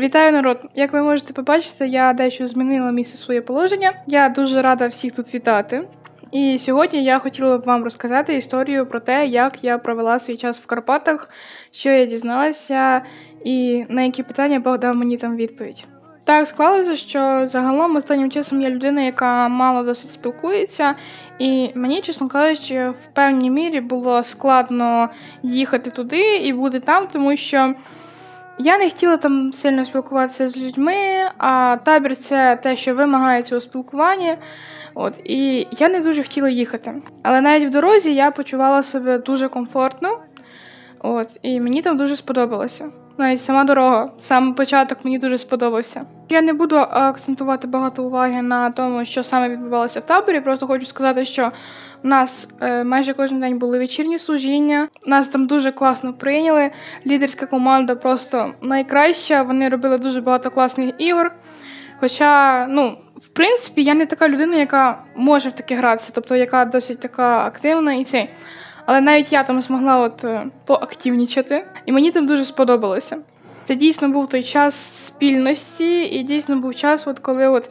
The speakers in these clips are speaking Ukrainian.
Вітаю народ! Як ви можете побачити, я дещо змінила місце своє положення. Я дуже рада всіх тут вітати. І сьогодні я хотіла б вам розказати історію про те, як я провела свій час в Карпатах, що я дізналася, і на які питання Бог дав мені там відповідь. Так склалося, що загалом останнім часом я людина, яка мало досить спілкується, і мені, чесно кажучи, в певній мірі було складно їхати туди і бути там, тому що я не хотіла там сильно спілкуватися з людьми, а табір це те, що вимагається у спілкуванні. От, і я не дуже хотіла їхати. Але навіть в дорозі я почувала себе дуже комфортно. От, і мені там дуже сподобалося. Навіть сама дорога, сам початок мені дуже сподобався. Я не буду акцентувати багато уваги на тому, що саме відбувалося в таборі. Просто хочу сказати, що в нас е, майже кожен день були вечірні служіння. Нас там дуже класно прийняли. Лідерська команда просто найкраща. Вони робили дуже багато класних ігор. Хоча, ну, в принципі, я не така людина, яка може в таке гратися, тобто яка досить така активна і цей. Але навіть я там змогла от е, поактивнічати, і мені там дуже сподобалося. Це дійсно був той час спільності, і дійсно був час, от коли от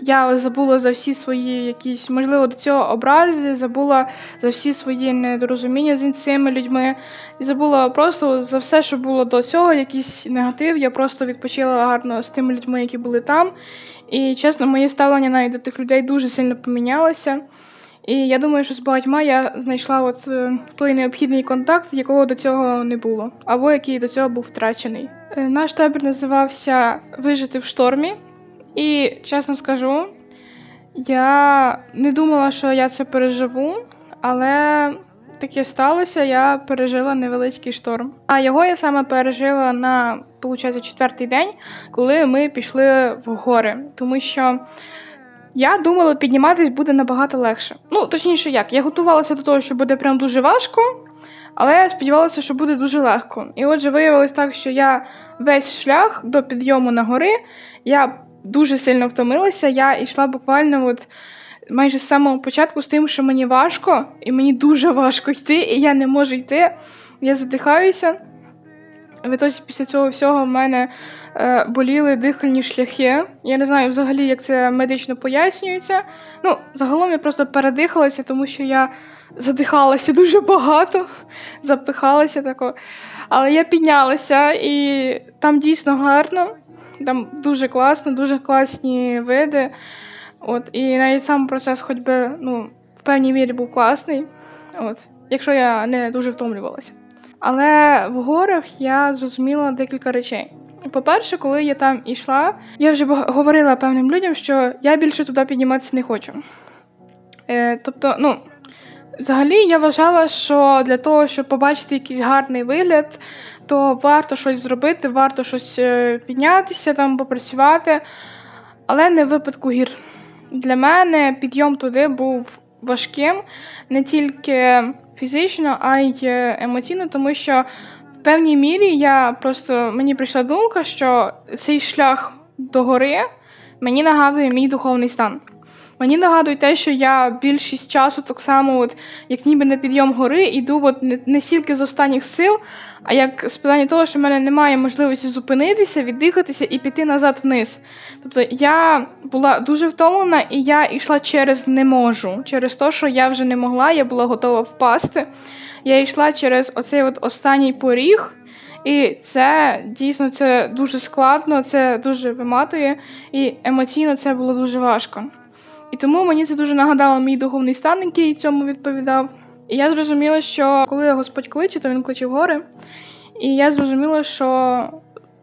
я забула за всі свої якісь, можливо, до цього образи, забула за всі свої недорозуміння з іншими людьми, і забула просто за все, що було до цього, якийсь негатив. Я просто відпочила гарно з тими людьми, які були там. І чесно, моє ставлення навіть до тих людей дуже сильно помінялося. І я думаю, що з багатьма я знайшла от е, той необхідний контакт, якого до цього не було, або який до цього був втрачений. Е, Наш табір називався Вижити в штормі. І чесно скажу, я не думала, що я це переживу, але таке сталося, я пережила невеличкий шторм. А його я саме пережила на, виходить, четвертий день, коли ми пішли в гори. Тому що я думала, підніматись буде набагато легше. Ну, точніше, як, я готувалася до того, що буде прям дуже важко, але я сподівалася, що буде дуже легко. І отже, виявилось так, що я весь шлях до підйому на гори, я дуже сильно втомилася. Я йшла буквально от майже з самого початку з тим, що мені важко, і мені дуже важко йти, і я не можу йти. Я задихаюся. Відтоді після цього всього в мене е, боліли дихальні шляхи. Я не знаю взагалі, як це медично пояснюється. Ну, загалом я просто передихалася, тому що я задихалася дуже багато, запихалася тако. Але я піднялася, і там дійсно гарно, там дуже класно, дуже класні види. От, і навіть сам процес, хоч би, ну, в певній мірі був класний, от, якщо я не дуже втомлювалася. Але в горах я зрозуміла декілька речей. По-перше, коли я там йшла, я вже говорила певним людям, що я більше туди підніматися не хочу. Е, тобто, ну, взагалі я вважала, що для того, щоб побачити якийсь гарний вигляд, то варто щось зробити, варто щось е, піднятися, там попрацювати. Але не в випадку гір. Для мене підйом туди був важким не тільки фізично, а й е, емоційно, тому що в певній мірі я просто мені прийшла думка, що цей шлях до гори мені нагадує мій духовний стан. Мені нагадує те, що я більшість часу так само, от, як ніби на підйом гори, йду от не, не стільки з останніх сил, а як з питання того, що в мене немає можливості зупинитися, віддихатися і піти назад вниз. Тобто я була дуже втомлена, і я йшла через не можу, через те, що я вже не могла, я була готова впасти. Я йшла через оцей от останній поріг. І це дійсно це дуже складно, це дуже виматує, і емоційно це було дуже важко. І тому мені це дуже нагадало мій духовний стан, який цьому відповідав. І я зрозуміла, що коли Господь кличе, то він кличе в гори. І я зрозуміла, що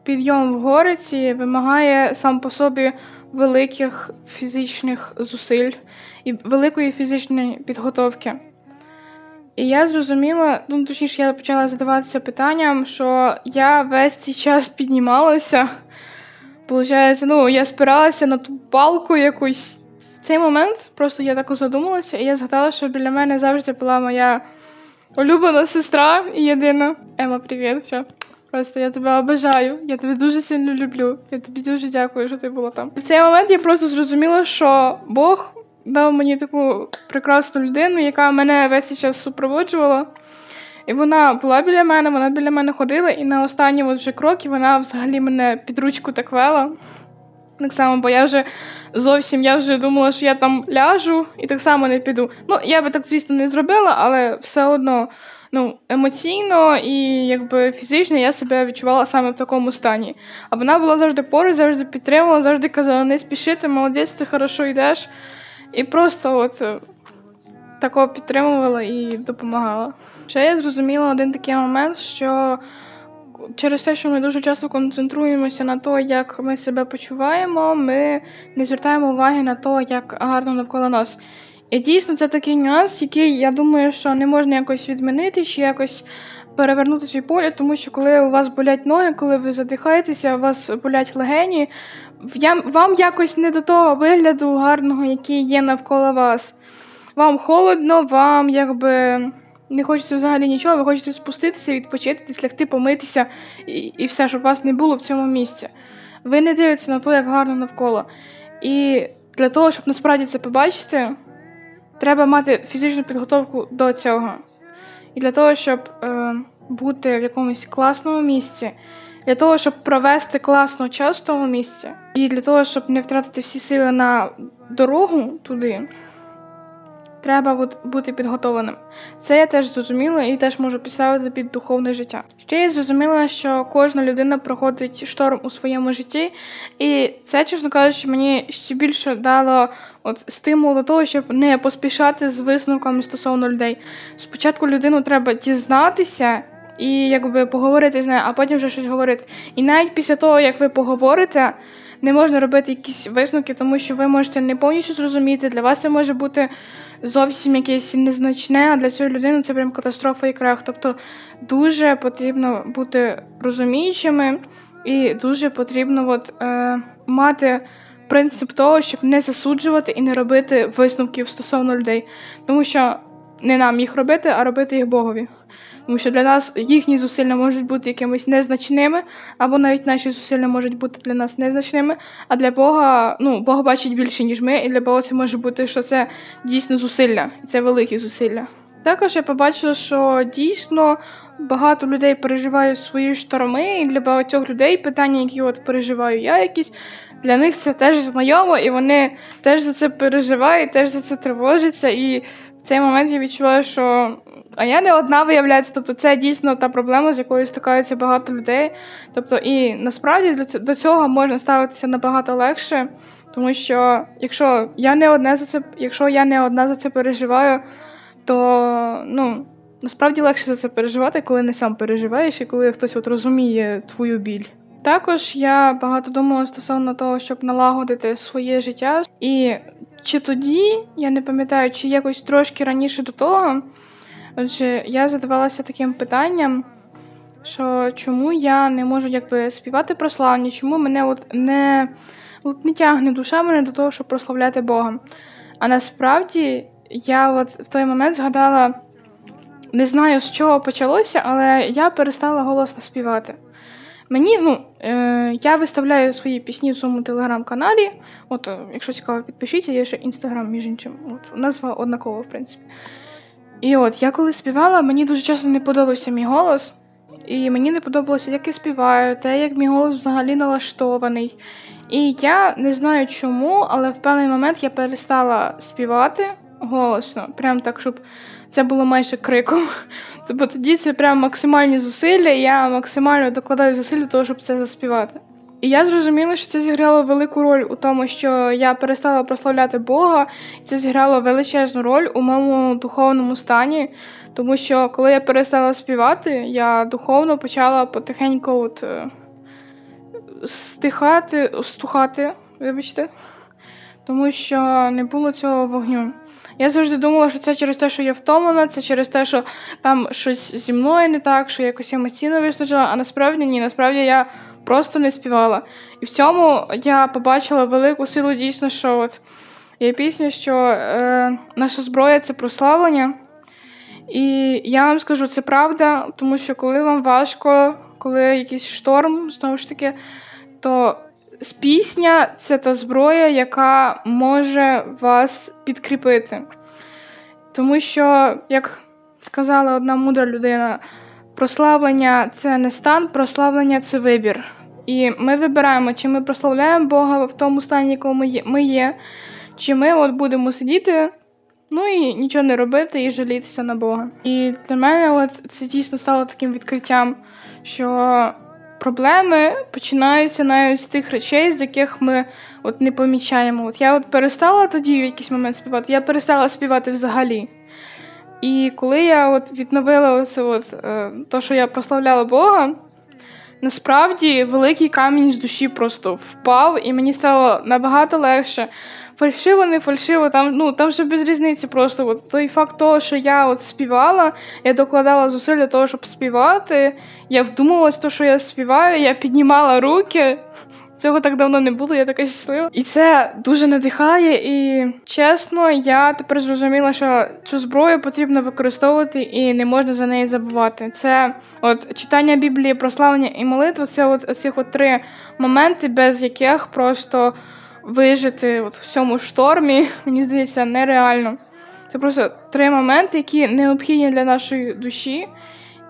підйом в гори ці вимагає сам по собі великих фізичних зусиль і великої фізичної підготовки. І я зрозуміла, ну точніше, я почала задаватися питанням, що я весь цей час піднімалася. Получається, ну, я спиралася на ту палку якусь. Цей момент просто я так задумалася, і я згадала, що біля мене завжди була моя улюблена сестра і єдина. Ема, привіт. Що? Просто я тебе обожаю, я тебе дуже сильно люблю. Я тобі дуже дякую, що ти була там. В цей момент я просто зрозуміла, що Бог дав мені таку прекрасну людину, яка мене весь час супроводжувала. І вона була біля мене, вона біля мене ходила, і на останній от вже кроки вона взагалі мене під ручку так вела. Так само, бо я вже зовсім я вже думала, що я там ляжу і так само не піду. Ну, я би так, звісно, не зробила, але все одно ну, емоційно і якби фізично я себе відчувала саме в такому стані. А вона була завжди поруч, завжди підтримувала, завжди казала, не спіши, ти молодець, ти хорошо йдеш. І просто от е, такого підтримувала і допомагала. Ще я зрозуміла один такий момент, що через те, що ми дуже часто концентруємося на те, як ми себе почуваємо, ми не звертаємо уваги на те, як гарно навколо нас. І дійсно це такий нюанс, який я думаю, що не можна якось відмінити чи якось перевернути свій погляд, тому що коли у вас болять ноги, коли ви задихаєтеся, у вас болять легені, вам якось не до того вигляду гарного, який є навколо вас. Вам холодно, вам якби не хочеться взагалі нічого, ви хочете спуститися, відпочити, десь лягти, помитися і, і все, щоб вас не було в цьому місці. Ви не дивитеся на те, як гарно навколо. І для того, щоб насправді це побачити, треба мати фізичну підготовку до цього. І для того, щоб е, бути в якомусь класному місці, для того, щоб провести класно час в тому місці, і для того, щоб не втратити всі сили на дорогу туди, треба бути підготовленим. Це я теж зрозуміла і теж можу підставити під духовне життя. Ще я зрозуміла, що кожна людина проходить шторм у своєму житті, і це, чесно кажучи, мені ще більше дало от стимул до того, щоб не поспішати з висновками стосовно людей. Спочатку людину треба дізнатися. І якби поговорити з нею, а потім вже щось говорити. І навіть після того, як ви поговорите, не можна робити якісь висновки, тому що ви можете не повністю зрозуміти. Для вас це може бути зовсім якесь незначне, а для цієї людини це прям катастрофа і крах. Тобто дуже потрібно бути розуміючими і дуже потрібно от, е, мати принцип того, щоб не засуджувати і не робити висновків стосовно людей. Тому що не нам їх робити, а робити їх Богові. Тому що для нас їхні зусилля можуть бути якимись незначними, або навіть наші зусилля можуть бути для нас незначними. А для Бога, ну, Бог бачить більше, ніж ми, і для Бога це може бути, що це дійсно зусилля, це великі зусилля. Також я побачила, що дійсно багато людей переживають свої шторми, і для багатьох людей питання, які от переживаю я якісь, для них це теж знайомо, і вони теж за це переживають, теж за це тривожаться. І цей момент я відчуваю, що а я не одна виявляється. Тобто це дійсно та проблема, з якою стикаються багато людей. Тобто, і насправді до цього можна ставитися набагато легше, тому що якщо я не одна за це, якщо я не одна за це переживаю, то ну. Насправді легше за це переживати, коли не сам переживаєш і коли хтось от розуміє твою біль. Також я багато думала стосовно того, щоб налагодити своє життя. І чи тоді, я не пам'ятаю, чи якось трошки раніше до того, отже, я задавалася таким питанням, що чому я не можу якби співати прославлення, чому мене от не, от не тягне душа мене до того, щоб прославляти Бога. А насправді я от в той момент згадала, не знаю з чого почалося, але я перестала голосно співати. Мені, ну, е, я виставляю свої пісні в своєму телеграм-каналі. От, е, якщо цікаво, підпишіться, є ще інстаграм, між іншим. От, назва однакова, в принципі. І от я коли співала, мені дуже часто не подобався мій голос. І мені не подобалося, як я співаю, те, як мій голос взагалі налаштований. І я не знаю чому, але в певний момент я перестала співати голосно, прям так, щоб це було майже криком. Тобто тоді це прям максимальні зусилля, і я максимально докладаю зусиль до того, щоб це заспівати. І я зрозуміла, що це зіграло велику роль у тому, що я перестала прославляти Бога, і це зіграло величезну роль у моєму духовному стані. Тому що коли я перестала співати, я духовно почала потихеньку от, е, стихати, стухати, вибачте, тому що не було цього вогню. Я завжди думала, що це через те, що я втомлена, це через те, що там щось зі мною не так, що якось емоційно виснажила, а насправді ні, насправді я просто не співала. І в цьому я побачила велику силу дійсно, що от є пісня, що е, наша зброя це прославлення. І я вам скажу, це правда, тому що коли вам важко, коли якийсь шторм, знову ж таки, то пісня це та зброя, яка може вас підкріпити. Тому що, як сказала одна мудра людина: прославлення це не стан, прославлення це вибір. І ми вибираємо, чи ми прославляємо Бога в тому стані, якому ми є, чи ми от будемо сидіти, ну і нічого не робити і жалітися на Бога. І для мене от це дійсно стало таким відкриттям, що проблеми починаються навіть з тих речей, з яких ми от не помічаємо. От я от перестала тоді в якийсь момент співати, я перестала співати взагалі. І коли я от відновила оце от, е, то, що я прославляла Бога, насправді великий камінь з душі просто впав, і мені стало набагато легше. Фальшиво, не фальшиво, там, ну, там вже без різниці просто. От, той факт того, що я от співала, я докладала зусиль для того, щоб співати. Я вдумалась те, що я співаю, я піднімала руки. Цього так давно не було, я така щаслива. І це дуже надихає. І чесно, я тепер зрозуміла, що цю зброю потрібно використовувати і не можна за неї забувати. Це от читання Біблії, прославлення і молитва це от оці от три моменти, без яких просто вижити от в цьому штормі, мені здається, нереально. Це просто три моменти, які необхідні для нашої душі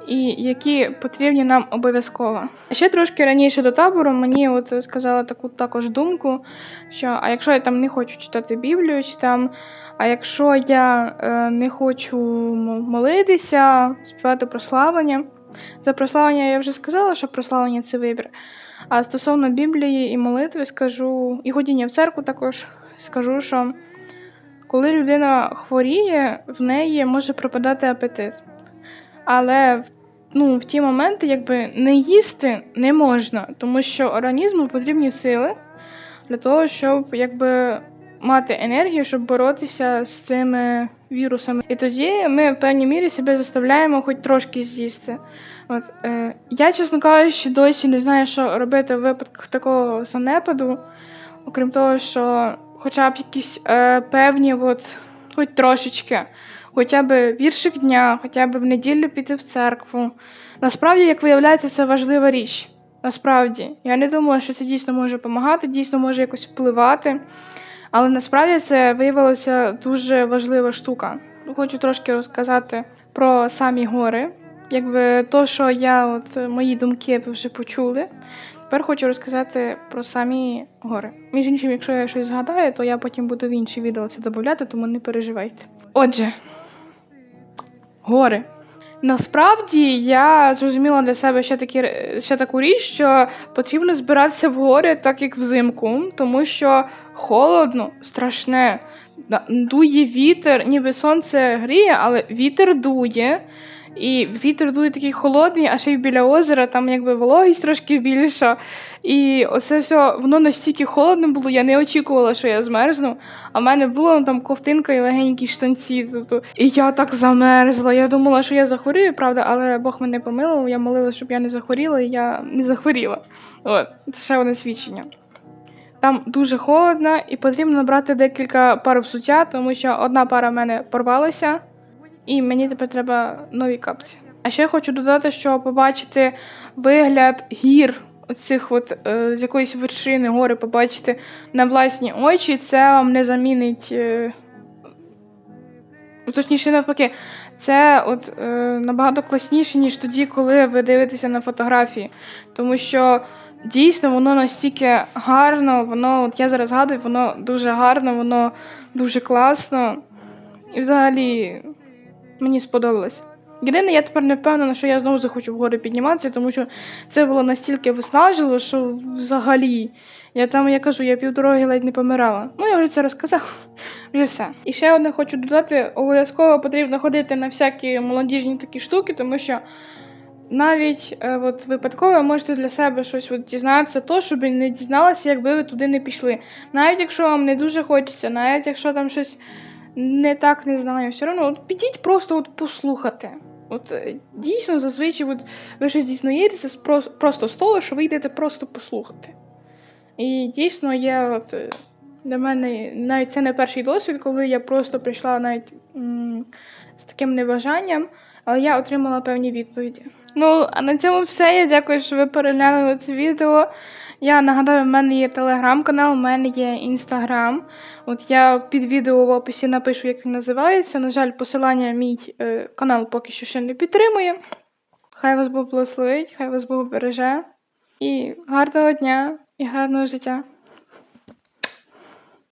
і які потрібні нам обов'язково. Ще трошки раніше до табору мені от сказала таку також думку, що а якщо я там не хочу читати Біблію, чи там, а якщо я е, не хочу молитися, співати прославлення. За прославлення я вже сказала, що прославлення це вибір. А стосовно Біблії і молитви скажу, і ходіння в церкву також скажу, що коли людина хворіє, в неї може пропадати апетит. Але ну, в ті моменти якби не їсти не можна, тому що організму потрібні сили для того, щоб якби мати енергію, щоб боротися з цими вірусами. І тоді ми в певній мірі себе заставляємо хоч трошки з'їсти. От, е, я, чесно кажучи, досі не знаю, що робити в випадках такого занепаду, окрім того, що хоча б якісь е, певні, от, хоч трошечки, хоча б віршик дня, хоча б в неділю піти в церкву. Насправді, як виявляється, це важлива річ. Насправді, я не думала, що це дійсно може допомагати, дійсно може якось впливати. Але насправді це виявилася дуже важлива штука. Хочу трошки розказати про самі гори. Якби то, що я, от мої думки ви вже почули. Тепер хочу розказати про самі гори. Між іншим, якщо я щось згадаю, то я потім буду в інші відео це додати, тому не переживайте. Отже, гори. Насправді я зрозуміла для себе ще такі ще таку річ, що потрібно збиратися в гори, так як взимку, тому що холодно, страшне. Дує вітер, ніби сонце гріє, але вітер дує. І вітер дує такий холодний, а ще й біля озера, там якби вологість трошки більша. І оце все воно настільки холодно було, я не очікувала, що я змерзну. А в мене було ну, там ковтинка і легенькі штанці. Тобто, і я так замерзла. Я думала, що я захворію, правда, але Бог мене помилував, я молилася, щоб я не захворіла, і я не захворіла. От, це ще одне свідчення. Там дуже холодно і потрібно набрати декілька пар взуття, тому що одна пара в мене порвалася, і мені тепер треба нові капці. А ще хочу додати, що побачити вигляд гір, оцих от е, з якоїсь вершини гори, побачити на власні очі, це вам не замінить. Е, ну, точніше, навпаки, це от е, набагато класніше, ніж тоді, коли ви дивитеся на фотографії. Тому що дійсно воно настільки гарно, воно, от я зараз згадую, воно дуже гарно, воно дуже класно. І взагалі мені сподобалось. Єдине, я тепер не впевнена, що я знову захочу в гори підніматися, тому що це було настільки виснажливо, що взагалі. Я там, я кажу, я півдороги ледь не помирала. Ну, я вже це розказала, вже все. І ще одне хочу додати: обов'язково потрібно ходити на всякі молодіжні такі штуки, тому що навіть е, от, випадково можете для себе щось от, дізнатися, то, щоб не дізналася, якби ви туди не пішли. Навіть якщо вам не дуже хочеться, навіть якщо там щось не так не знаю, все одно от підіть просто от послухати. От е, дійсно зазвичай от, ви щось дізнаєтеся просто з того, що ви йдете просто послухати. І дійсно я от, е, для мене навіть це не перший досвід, коли я просто прийшла навіть м, з таким небажанням, але я отримала певні відповіді. Ну, а на цьому все. Я дякую, що ви переглянули це відео. Я нагадаю, в мене є телеграм-канал, в мене є інстаграм. От я під відео в описі напишу, як він називається. На жаль, посилання мій е, канал поки що ще не підтримує. Хай вас Бог благословить, хай вас Бог береже. І гарного дня і гарного життя.